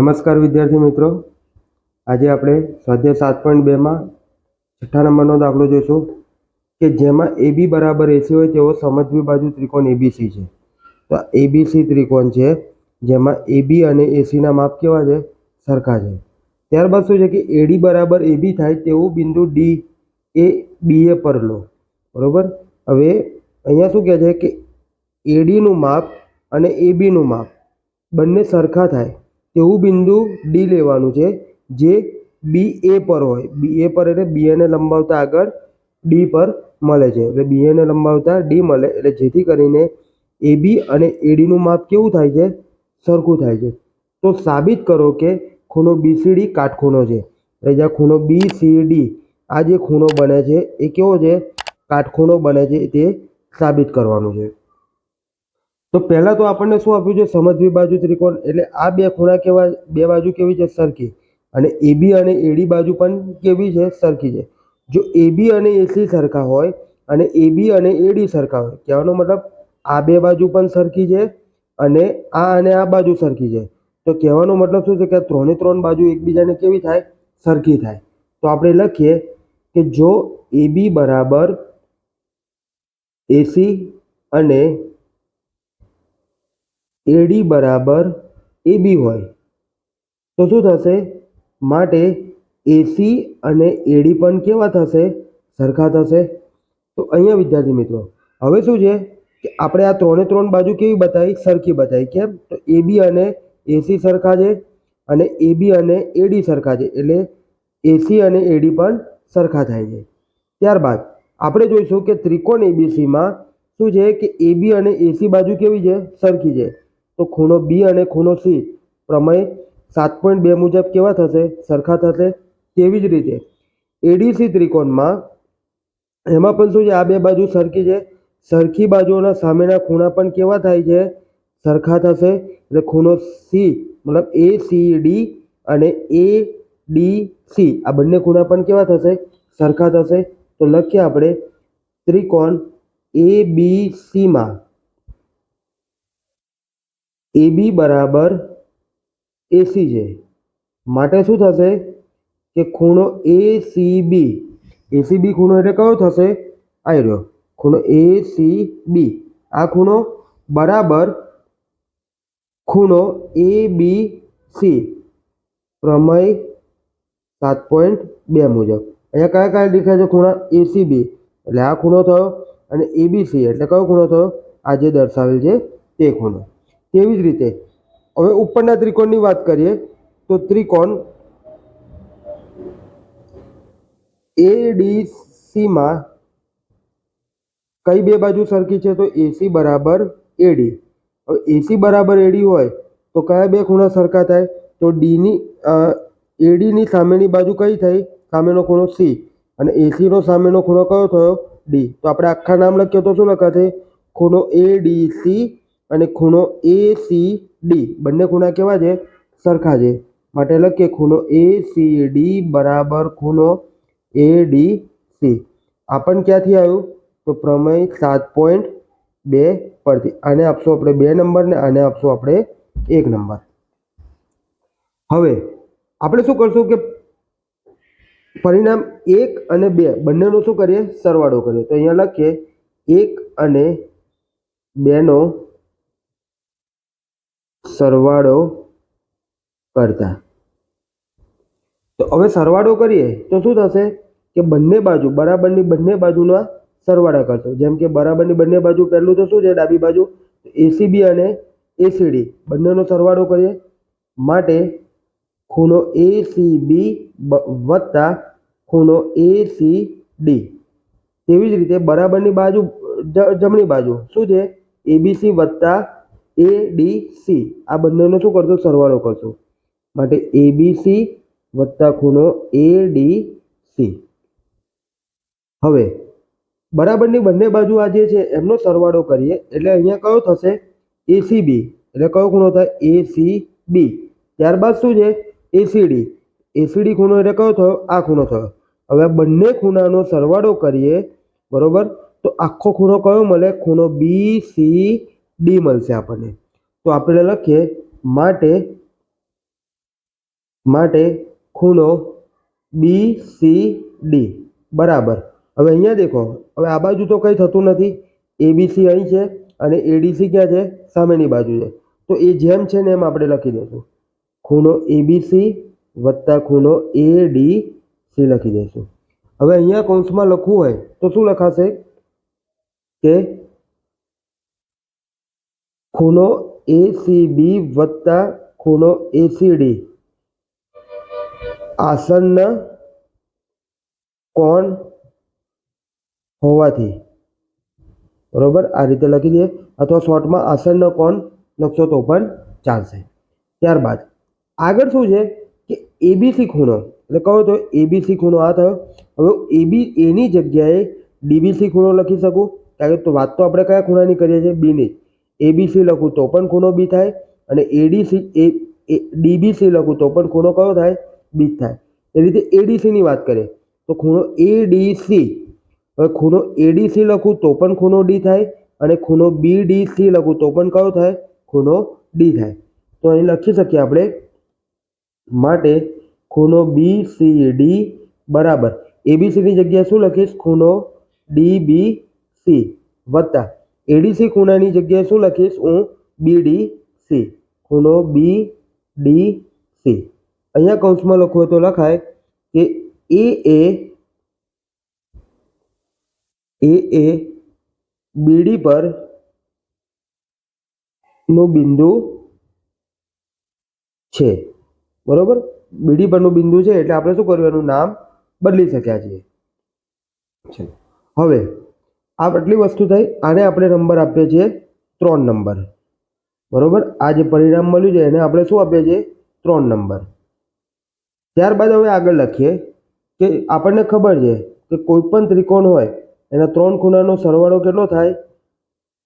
નમસ્કાર વિદ્યાર્થી મિત્રો. આજે આપણે સ્વાધ્યાય સાત પોઈન્ટ બેમાં છઠ્ઠા નંબરનો દાખલો જોઈશું કે જેમાં એ બી બરાબર એસી હોય તેવો સમજવી બાજુ ત્રિકોણ એબીસી છે. તો એબીસી ત્રિકોણ છે, જેમાં એબી અને એસીના માપ કેવા છે? સરખા છે. ત્યારબાદ શું છે કે એડી બરાબર એબી થાય તેવું બિંદુ ડી એ બીએ પર લો. બરાબર? હવે અહીંયા શું કહે છે કે એડીનું માપ અને એબીનું માપ બંને સરખા થાય. તેવું બિંદુ ડી લેવાનું છે, જે બી એ પર હોય. બી એ પર એટલે બી એને લંબાવતા આગળ ડી પર મળે છે. એટલે બી એને લંબાવતા ડી મળે. એટલે જેથી કરીને એ બી અને એડીનું માપ કેવું થાય છે? સરખું થાય છે. તો સાબિત કરો કે ખૂણો બીસીડી કાટખૂણો છે. એટલે જ્યાં ખૂણો બી સી ડી આ જે ખૂણો બને છે, એ કેવો છે? કાટખૂણો બને છે, તે સાબિત કરવાનું છે. તો પહેલાં તો આપણને શું આપ્યું છે? સમજવી બાજુ ત્રિકોણ એટલે આ બે ખૂણા કેવા, બે બાજુ કેવી છે? સરખી. અને એબી અને એડી બાજુ પણ કેવી છે? સરખી છે. જો એબી અને એસી સરખા હોય અને એબી અને એડી સરખા હોય, કહેવાનો મતલબ આ બે બાજુ પણ સરખી છે અને આ અને આ બાજુ સરખી છે. તો કહેવાનો મતલબ શું છે કે ત્રણે ત્રણ બાજુ એકબીજાને કેવી થાય? સરખી થાય. તો આપણે લખીએ કે જો એબી બરાબર એસી અને એડી બરાબર એબી હોય. તો શું થશે? માટે એસી અને એડી પણ કેવા થશે? સરખા થશે. તો અહીંયા વિદ્યાર્થી મિત્રો, હવે શું છે કે આપણે આ ત્રણે ત્રણ બાજુ કેવી બતાવી? સરખી બતાવી. કેમ? તો એબી અને એસી સરખા છે અને એબી અને એડી સરખા છે. એટલે એસી અને એડી પણ સરખા થાય છે. ત્યારબાદ આપણે જોઈશું કે ત્રિકોણ એબીસીમાં શું છે કે એબી અને એસી બાજુ કેવી છે? સરખી છે. તો ખૂણો બી અને ખૂણો સી પ્રમેય સાત પોઈન્ટ બે મુજબ કેવા થશે? સરખા થશે તેવી જ રીતે. એડીસી ત્રિકોણમાં એમાં પણ શું છે? આ બે બાજુ સરખી છે. સરખી બાજુઓના સામેના ખૂણા પણ કેવા થાય છે? સરખા થશે. એટલે ખૂણો સી મતલબ એ સી ડી અને એ ડી સી આ બંને ખૂણા પણ કેવા થશે? સરખા થશે. તો લખીએ આપણે ત્રિકોણ એ બી સીમાં એ બી બરાબર એસી છે માટે શું થશે કે ખૂણો એ સી બી એસી બી ખૂણો એટલે કયો થશે? આવી રહ્યો. ખૂણો એ સી બી આ ખૂણો બરાબર ખૂણો એ બી સી પ્રમેય સાત પોઈન્ટ બે મુજબ. અહીંયા કયા કયા દેખાય છે? ખૂણા એસી બી એટલે આ ખૂણો થયો અને એબીસી એટલે કયો ખૂણો થયો? આ જે દર્શાવેલ છે તે ખૂણો. તેવી જ રીતે. હવે ઉપરના ત્રિકોણની વાત કરીએ, તો ત્રિકોણ એડીસીમાં કઈ બે બાજુ સરખી છે? તો એસી બરાબર એડી હવે એસી બરાબર એડી હોય, તો કયા બે ખૂણા સરખા થાય? તો ડીની એડીની સામેની બાજુ કઈ થઈ? સામેનો ખૂણો સી અને એસીનો સામેનો ખૂણો કયો થયો? ડી તો આપણે આખા નામ લખીએ તો શું લખાશે? ખૂણો એ ડી સી અને ખૂણો એ સી ડી બંને ખૂણા કેવા છે? સરખા છે. માટે લખીએ ખૂણો એ સી ડી બરાબર ખૂણો એ ડી સી આ ક્યાંથી આવ્યું? તો પ્રમેય સાત પોઈન્ટ બે પરથી. આને આપશું આપણે બે નંબર ને આને આપશું આપણે એક નંબર. હવે આપણે શું કરશું કે પરિણામ એક અને બે બંનેનો શું કરીએ? સરવાળો કરીએ. તો અહીંયા લખીએ એક અને બેનો સરવાળો કરતા. તો હવે સરવાળો કરીએ તો શું થશે કે બંને બાજુ, બરાબરની બંને બાજુના સરવાળા કરશો. જેમ કે બરાબરની બંને બાજુ પહેલું તો શું છે? ડાબી બાજુ એસીબી અને એસીડી બંનેનો સરવાળો કરીએ માટે ખૂણો એસીબી વત્તા ખૂણો એસીડી તેવી જ રીતે બરાબરની બાજુ જમણી બાજુ. શું છે? એબીસી વત્તા એ ડી સી આ બંનેનો શું કરશો? સરવાળો કરશો. માટે એબીસી વત્તા ખૂણો એ ડી સી હવે, બરાબરની બંને બાજુ આ જે છે, એમનો સરવાળો કરીએ. એટલે અહીંયા કયો થશે? એસીબી એટલે કયો ખૂણો થાય? એસીબી ત્યારબાદ શું છે? એસીડી એસીડી ખૂણો એટલે કયો થયો? આ ખૂણો થયો. હવે આ બંને ખૂણાનો સરવાળો કરીએ. બરોબર? તો આખો ખૂણો કયો મળે? ખૂણો બી સી ડી મળશે આપણને. તો આપણે લખીએ માટે માટે ખૂણો બી સી ડી બરાબર. હવે અહીંયા દેખો, હવે આ બાજુ તો કંઈ થતું નથી. એબીસી અહીં છે અને એડીસી ક્યાં છે? સામેની બાજુ છે. તો એ જેમ છે ને એમ આપણે લખી દઈશું. ખૂણો એબીસી વત્તા ખૂણો એ ડી સી લખી દઈશું. હવે અહીંયા કૌંસમાં લખવું હોય તો શું લખાશે? કે ખૂણો એ સી બી વત્તા ખૂણો એ સી ડી આસન્ન કોણ હોવાથી. બરોબર? આ રીતે લખી દઈએ. અથવા શોર્ટમાં આસનનો કોણ લખશો તો પણ ચાલશે. ત્યારબાદ, આગળ શું છે કે એબીસી ખૂણો, એટલે કહો તો એબીસી ખૂણો આ થયો. હવે એબી એની જગ્યાએ ડીબીસી ખૂણો લખી શકું? કારણ કે વાત તો આપણે કયા ખૂણાની કરીએ છીએ? બીની એબીસી લખું તો પણ ખૂણો બી થાય અને એડીસી એ ડીબીસી લખું તો પણ ખૂણો કયો થાય? બી થાય. એ રીતે એડીસીની વાત કરીએ તો ખૂણો એડીસી હવે ખૂણો એડીસી લખું તો પણ ખૂણો ડી થાય અને ખૂણો બીડીસી લખું તો પણ કયો થાય? ખૂણો ડી થાય. તો અહીં લખી શકીએ આપણે માટે ખૂણો બી સી ડી બરાબર. એબીસીની જગ્યાએ શું લખીશ? ખૂણો ડી બી સી વત્તા એડીસી ખૂણાની જગ્યાએ શું લખીશ? હું બીડી સી ખૂણો બી ડી સી અહીંયા કૌંસમાં લખવું તો લખાય કે એ એ એ એ બીડી પરનું બિંદુ છે. બરોબર? બીડી પરનું બિંદુ છે એટલે આપણે શું કર્યું એનું નામ બદલી શક્યા છીએ. હવે આટલી વસ્તુ થઈ, આને આપણે નંબર આપીએ છીએ ત્રણ નંબર. બરાબર? આ જે પરિણામ મળ્યું છે, એને આપણે શું આપીએ છીએ? ત્રણ નંબર. ત્યારબાદ હવે આગળ લખીએ કે આપણને ખબર છે કે કોઈ પણ ત્રિકોણ હોય, એના ત્રણ ખૂણાનો સરવાળો કેટલો થાય?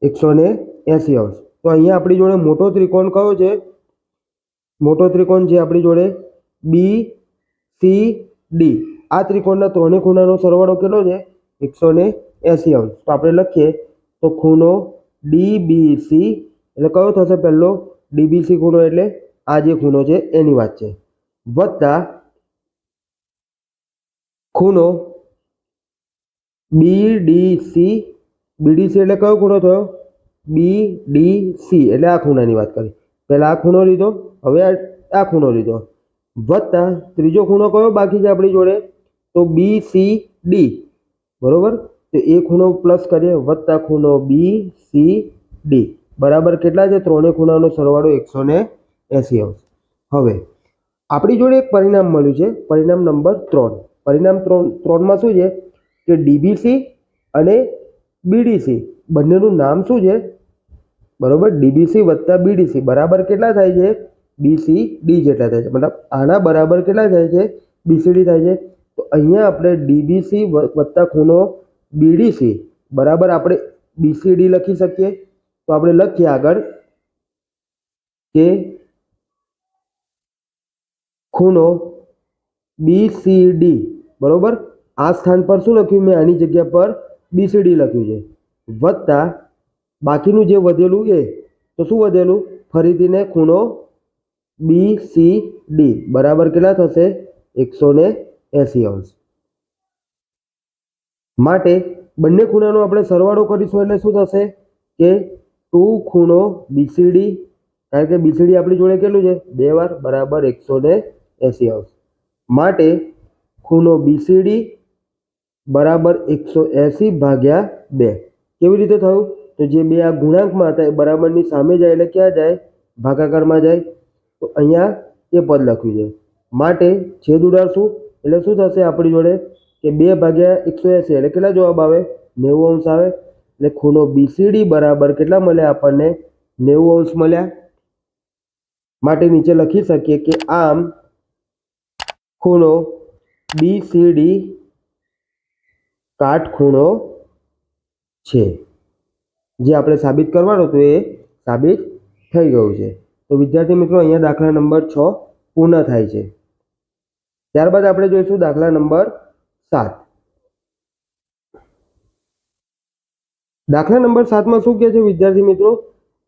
એકસો ને એંસી અંશ. તો અહીંયા આપણી જોડે મોટો ત્રિકોણ કયો છે? મોટો ત્રિકોણ છે આપણી જોડે બી, સી, ડી. આ ત્રિકોણના ત્રણેય ખૂણાનો સરવાળો કેટલો છે? એકસો ને એંસી અંશ તો આપણે લખીએ તો ખૂણો ડીબીસી, એટલે કયો થશે પહેલો? ડીબીસી ખૂણો એટલે આ જે ખૂણો છે એની વાત છે. વત્તા ખૂણો બીડીસી. બીડીસી એટલે કયો ખૂણો થયો? બી ડી સી એટલે આ ખૂણાની વાત કરી. પહેલાં આ ખૂણો લીધો, હવે આ ખૂણો લીધો. વત્તા ત્રીજો ખૂણો કયો બાકી છે આપણી જોડે? તો બી સી ડી બરોબર? તો એ ખૂણો પ્લસ કરીએ વત્તા ખૂણો બી સી ડી બરાબર કેટલા છે? ત્રણેય ખૂણાનો સરવાળો એકસો ને એંસી આવશે. હવે, આપણી જોડે એક પરિણામ મળ્યું છે. પરિણામ નંબર ત્રણ. પરિણામ ત્રણ, ત્રણમાં શું છે? કે ડીબીસી અને બીડીસી બંનેનું નામ શું છે? બરાબર? ડીબીસી વત્તા બીડીસી બરાબર કેટલા થાય છે? બીસી ડી જેટલા થાય છે. મતલબ આના બરાબર કેટલા થાય છે? બીસીડી થાય છે. તો અહીંયા આપણે ડીબીસી વત્તા ખૂણો બીડીસી બરાબર આપણે બીસીડી લખી શકીએ. તો આપણે લખીએ આગળ કે ખૂણો બી સી ડી બરોબર? આ સ્થાન પર શું લખ્યું? મેં આની જગ્યા પર બીસીડી લખ્યું છે. વત્તા બાકીનું જે વધેલું એ, તો શું વધેલું? ફરીથીને ખૂણો બી સી ડી બરાબર કેટલા થશે? એકસો ને એંસી અંશ. માટે બંને ખૂણાનો આપણે સરવાળો કરીશું એટલે શું થશે કે ટુ ખૂણો બીસીડી કારણ કે બીસીડી આપણી જોડે કેટલું છે? બે વાર બરાબર એકસો ને એંસી અંશ માટે ખૂણો બીસીડી બરાબર એકસો એંસી ભાગ્યા બે. કેવી રીતે થયું? તો જે બે આ ગુણાંકમાં હતા એ બરાબરની સામે જાય એટલે ક્યાં જાય? ભાગાકારમાં જાય. તો અહીંયા એ પદ લખ્યું છે. માટે છેદ ઉડાડશું એટલે શું થશે આપણી જોડે? કે બે ભાગ્યા એકસો એંસી. એટલે કેટલા જવાબ આવે? નેવું અંશ આવે. એટલે ખૂણો બીસીડી બરાબર કેટલા મળ્યા આપણને? નેવું અંશ મળ્યા. માટે નીચે લખી શકીએ કે આમ ખૂણો બીસીડી કાટખૂણો છે. જે આપણે સાબિત કરવાનું હતું એ સાબિત થઈ ગયું છે. તો વિદ્યાર્થી મિત્રો, અહીંયા દાખલા નંબર છ પૂર્ણ થાય છે. ત્યારબાદ આપણે જોઈશું દાખલા નંબર સાત. દાખલા નંબર સાતમાં શું કહે છે વિદ્યાર્થી મિત્રો?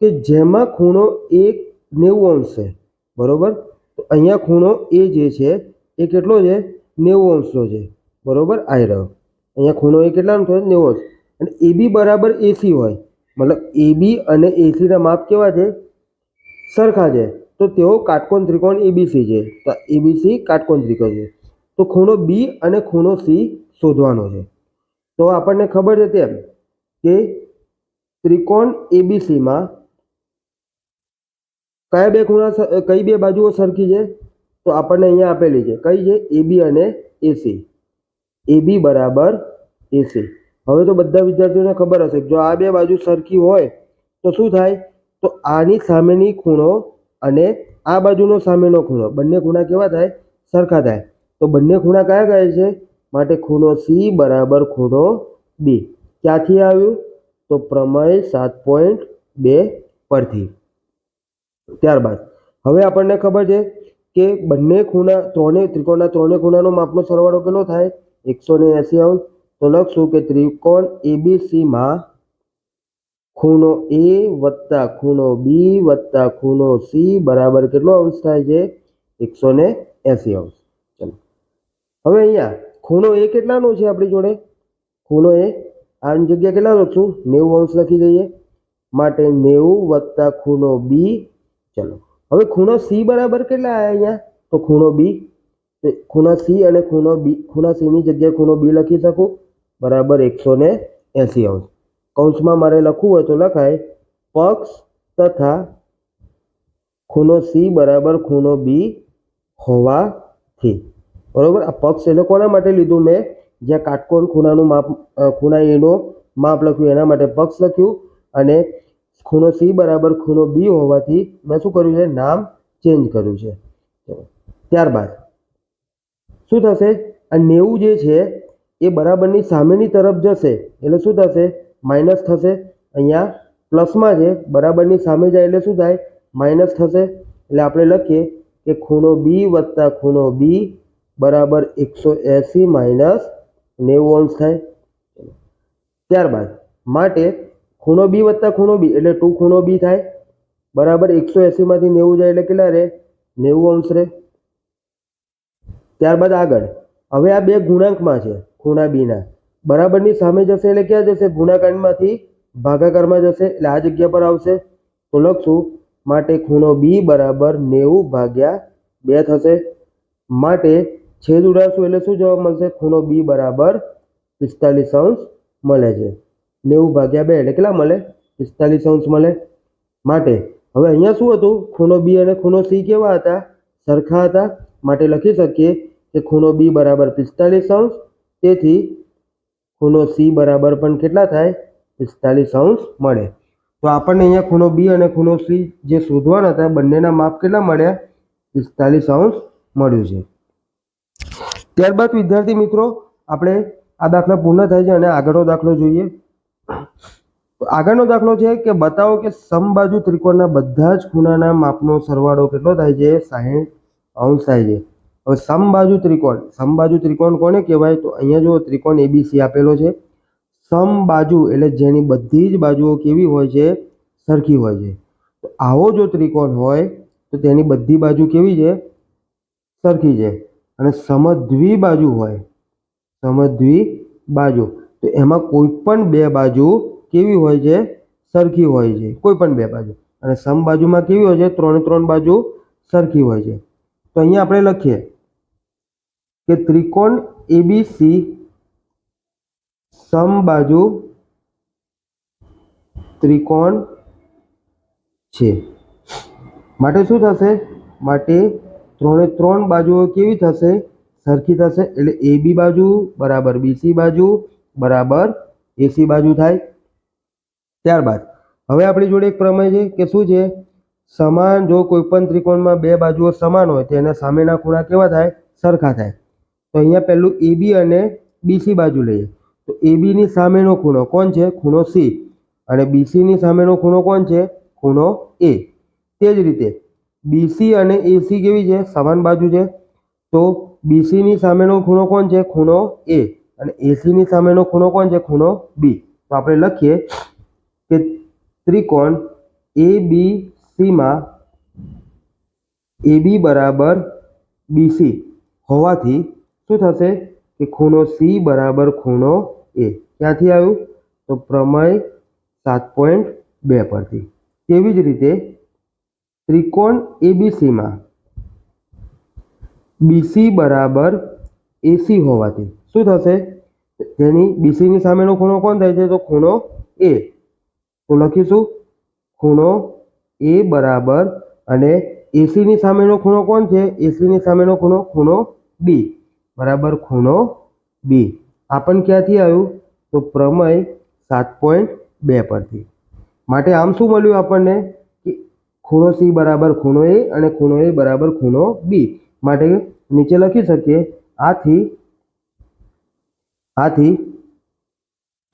કે જેમાં ખૂણો એક નેવું અંશ છે. બરોબર? તો અહીંયા ખૂણો એ જે છે, એ કેટલો છે? નેવું અંશનો છે. બરોબર? આવી રહ્યો. અહીંયા ખૂણો એ કેટલાનો થયો? નેવું અંશ. અને એ બી બરાબર એસી હોય. મતલબ એ બી અને એસીના માપ કેવા છે? સરખા છે. તો તેઓ કાટકોણ ત્રિકોણ એબીસી છે. તો એબીસી કાટકોણ ત્રિકોણ છે. તો ખૂણો બી અને ખૂણો સી શોધવાનો છે. તો આપણને ખબર છે તેમ કે ત્રિકોણ એબીસીમાં કયા બે ખૂણા કઈ બે બાજુઓ સરખી છે? તો આપણને અહીંયા આપેલી છે. કઈ છે? એબી અને એસી એબી બરાબર એસી હવે તો બધા વિદ્યાર્થીઓને ખબર હશે જો આ બે બાજુ સરખી હોય તો શું થાય? તો આની સામેની ખૂણો અને આ બાજુનો સામેનો ખૂણો. બંને ખૂણા કેવા થાય? સરખા થાય. તો બંને ખૂણા કયા કહે છે? માટે ખૂણો સી બરાબર ખૂણો બી ક્યાંથી આવ્યું? તો પ્રમેય સાત પોઈન્ટ બે પરથી. ત્યારબાદ, હવે આપણને ખબર છે કે બંને ખૂણા ત્રણેય ત્રિકોણના ત્રણેય ખૂણાનો માપનો સરવાળો કેટલો થાય? એકસો ને એંસી અંશ. તો લખશું કે ત્રિકોણ એબીસીમાં ખૂણો એ વત્તા ખૂણો બી વત્તા ખૂણો સી બરાબર કેટલો અંશ થાય છે? એકસો ને એંસી અંશ. હવે અહીંયા, ખૂણો એ કેટલાનો છે આપણી જોડે? ખૂણો એ, આની જગ્યા કેટલા લખશું નેવું અંશ લખી દઈએ. માટે નેવું વત્તા ખૂણો બી ચલો. હવે ખૂણો સી બરાબર કેટલા આવ્યા અહીંયા? તો ખૂણો બી ખૂણા સી અને ખૂણો બી ખૂણા સીની જગ્યાએ ખૂણો બી લખી શકું? બરાબર એકસો ને એંસી અંશ. કૌંસમાં મારે લખવું હોય તો લખાય, પક્ષ તથા ખૂણો સી બરાબર ખૂણો બી હોવાથી. બરોબર? આ પક્ષ એટલે કોના માટે લીધું? મેં જ્યાં કાટકોણ ખૂણાનું માપ ખૂણા એનો માપ લખ્યું, એના માટે પક્ષ લખ્યું. અને ખૂણો સી બરાબર ખૂણો બી હોવાથી મેં શું કર્યું છે? નામ ચેન્જ કર્યું છે. ત્યારબાદ શું થશે? આ નેવું જે છે, એ બરાબરની સામેની તરફ જશે. એટલે શું થશે? માઇનસ થશે. અહીંયા પ્લસમાં છે, બરાબરની સામે જાય એટલે શું થાય? માઇનસ થશે. એટલે આપણે લખીએ કે ખૂણો બી વત્તા ખૂણો બી બરાબર એકસો એંસી માઇનસ નેવું અંશ થાય. ત્યારબાદ માટે ખૂણો બી વત્તા ખૂણો બી એટલે ટુ ખૂણો બી થાય. બરાબર એકસો એંસીમાંથી નેવું જાય એટલે કેટલા રહે? નેવું અંશ રહે. ત્યારબાદ આગળ, હવે આ બે ગુણાંકમાં છે ખૂણા બીના બરાબરની સામે જશે એટલે ક્યાં જશે? ગુણાકાંડમાંથી ભાગાકારમાં જશે એટલે આ જગ્યા પર આવશે. તો લખશું, માટે ખૂણો બી બરાબર નેવું ભાગ્યા બે થશે. માટે છેદ ઉડાડશું એટલે શું જવાબ મળશે? ખૂણો બી બરાબર પિસ્તાલીસ અંશ મળે છે. નેવું ભાગ્યા બે એટલે કેટલા મળે? પિસ્તાલીસ અંશ મળે. માટે હવે અહીંયા શું હતું? ખૂણો બી અને ખૂણો સી કેવા હતા? સરખા હતા. માટે લખી શકીએ કે ખૂણો બી બરાબર પિસ્તાલીસ અંશ. તેથી ખૂણો સી બરાબર પણ કેટલા થાય? પિસ્તાલીસ અંશ મળે. તો આપણને અહીંયા ખૂણો બી અને ખૂણો સી જે શોધવાના હતા, બંનેના માપ કેટલા મળ્યા? પિસ્તાલીસ અંશ મળ્યું છે. ત્યારબાદ વિદ્યાર્થી મિત્રો, આપણે આ દાખલા પૂર્ણ થાય છે અને આગળનો દાખલો જોઈએ. આગળનો દાખલો છે કે બતાવો કે સમબાજુ ત્રિકોણના બધા જ ખૂણાના માપનો સરવાળો કેટલો થાય છે? સાહીઠ અંશ થાય છે. હવે સમબાજુ ત્રિકોણ સમબાજુ ત્રિકોણ કોને કહેવાય? તો અહીંયા જો ત્રિકોણ એબીસી આપેલો છે. સમબાજુ એટલે જેની બધી જ બાજુઓ કેવી હોય છે? સરખી હોય છે. તો આવો જો ત્રિકોણ હોય, તો તેની બધી બાજુ કેવી છે? સરખી છે. અને સમદ્વિ બાજુ હોય. સમદ્વિ બાજુ. તો એમાં કોઈ પણ બે બાજુ કેવી હોય છે? સરખી હોય છે. કોઈ પણ બે બાજુ. અને સમ બાજુમાં કેવી હોય છે? ત્રણે ત્રણ બાજુ સરખી હોય છે. તો અહીંયા આપણે લખીએ કે ત્રિકોણ એબીસી સમબાજુ ત્રિકોણ છે. માટે શું થશે? માટે ત્રણે ત્રણ બાજુઓ કેવી થશે? સરખી થશે. એટલે એ બી બાજુ, બરાબર બીસી બાજુ, બરાબર એસી બાજુ થાય. ત્યારબાદ, હવે આપણી જોડે એક પ્રમેય છે કે શું છે? સમાન જો કોઈપણ ત્રિકોણમાં બે બાજુઓ સમાન હોય તો એના સામેના ખૂણા કેવા થાય? સરખા થાય. તો અહીંયા પહેલું એબી અને બીસી બાજુ લઈએ. તો એબીની સામેનો ખૂણો કોણ છે? ખૂણો સી. અને બીસીની સામેનો ખૂણો કોણ છે? ખૂણો એ. તે જ રીતે બીસી અને એસી કેવી છે? સમાન બાજુ છે. તો બીસીની સામેનો ખૂણો કોણ છે? ખૂણો એ અને એસીની સામેનો ખૂણો કોણ છે? ખૂણો બી તો આપણે લખીએ કે ત્રિકોણ એ બી સીમાં એ બી બરાબર બીસી હોવાથી શું થશે? કે ખૂણો સી બરાબર ખૂણો એ ક્યાંથી આવ્યું? તો પ્રમેય સાત પોઈન્ટ બે પરથી. તેવી જ રીતે ત્રિકોણ એબીસીમાં બીસી બરાબર એસી હોવાથી. શું થશે? તેની બીસીની સામેનો ખૂણો કોણ થાય છે? તો ખૂણો એ તો લખીશું. ખૂણો એ બરાબર અને એસીની સામેનો ખૂણો કોણ છે? એસીની સામેનો ખૂણો ખૂણો બી બરાબર ખૂણો બી આ પણ ક્યાંથી આવ્યું? તો પ્રમેય સાત પોઈન્ટ બે પરથી. માટે આમ શું મળ્યું આપણને? ખૂણો સી બરાબર ખૂણો એ અને ખૂણો એ બરાબર ખૂણો બી. માટે નીચે લખી શકીએ, આથી આથી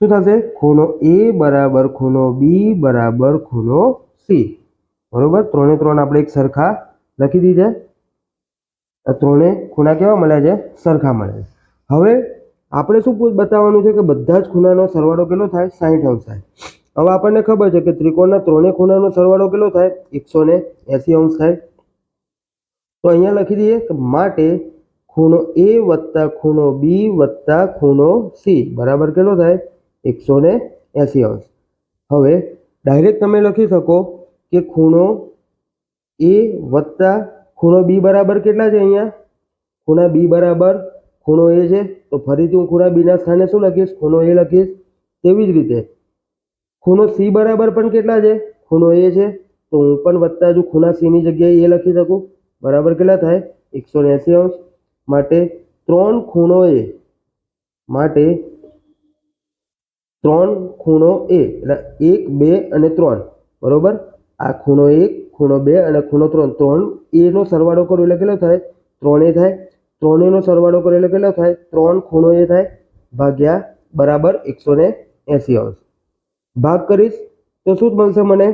શું થશે? ખૂણો એ બરાબર ખૂણો બી બરાબર ખૂણો સી. બરોબર? ત્રણે ત્રણ આપણે એક સરખા લખી દીધા. ત્રણે ખૂણા કેવા મળ્યા છે? સરખા મળ્યા હવે આપણે શું બતાવવાનું છે કે બધા જ ખૂણાનો સરવાળો કેટલો થાય? સાહીઠ અંશ થાય હવે આપણને ખબર છે કે ત્રિકોણના ત્રણેય ખૂણાનો સરવાળો કેટલો થાય? એકસો ને એંસી અંશ થાય. તો અહીંયા લખી દઈએ કે માટે ખૂણો એ વત્તા ખૂણો બી વત્તા ખૂણો સી. બરાબર કેટલો થાય? એકસો ને એંસી અંશ. હવે ડાયરેક્ટ તમે લખી શકો કે ખૂણો એ વત્તા ખૂણો બી બરાબર કેટલા છે અહીંયા? ખૂણા બી બરાબર ખૂણો એ છે. તો ફરીથી હું ખૂણા બીના સ્થાને શું લખીશ? ખૂણો એ લખીશ. તેવી જ રીતે ખૂણો સી બરાબર પણ કેટલા છે? ખૂણો એ છે. તો હું પણ વધતા જો ખૂણા સીની જગ્યાએ એ લખી શકું. બરાબર કેટલા થાય? એકસો એંસી અંશ. માટે ત્રણ ખૂણો એ માટે ત્રણ ખૂણો એ એટલે એક, બે અને ત્રણ. બરાબર? આ ખૂણો એક, ખૂણો બે અને ખૂણો ત્રણ. ત્રણ એનો સરવાળો કરો એટલે કેટલો થાય? ત્રણ થાય. ત્રણેયનો સરવાળો કરો એટલે કેટલો થાય? ત્રણ ખૂણો એ થાય. ભાગ્યા બરાબર એકસો ને એંસી અંશ. ભાગ કરીશ તો શું મળશે મને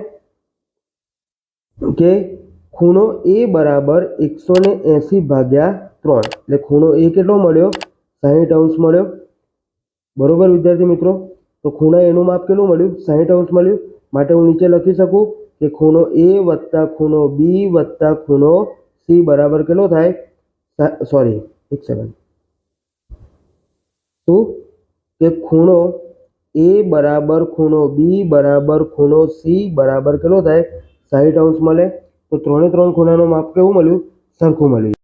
કે ખૂણો એ બરાબર એકસો ને એંસી ભાગ્યા ત્રણ એટલે ખૂણો એ કેટલો મળ્યો સાહીઠ અંશ મળ્યો બરોબર વિદ્યાર્થી મિત્રો તો ખૂણા એનું માપ કેટલું મળ્યું સાહીઠ અંશ મળ્યું માટે હું નીચે લખી શકું કે ખૂણો એ વત્તા ખૂણો બી વત્તા ખૂણો સી બરાબર કેટલો થાય સોરી એક સેકન્ડ શું કે ખૂણો એ બરાબર ખૂણો બી બરાબર ખૂણો સી બરાબર કેટલો થાય? સાહીઠ અંશ મળે. તો ત્રણે ત્રણ ખૂણાનું માપ કેવું મળ્યું? સરખું મળ્યું.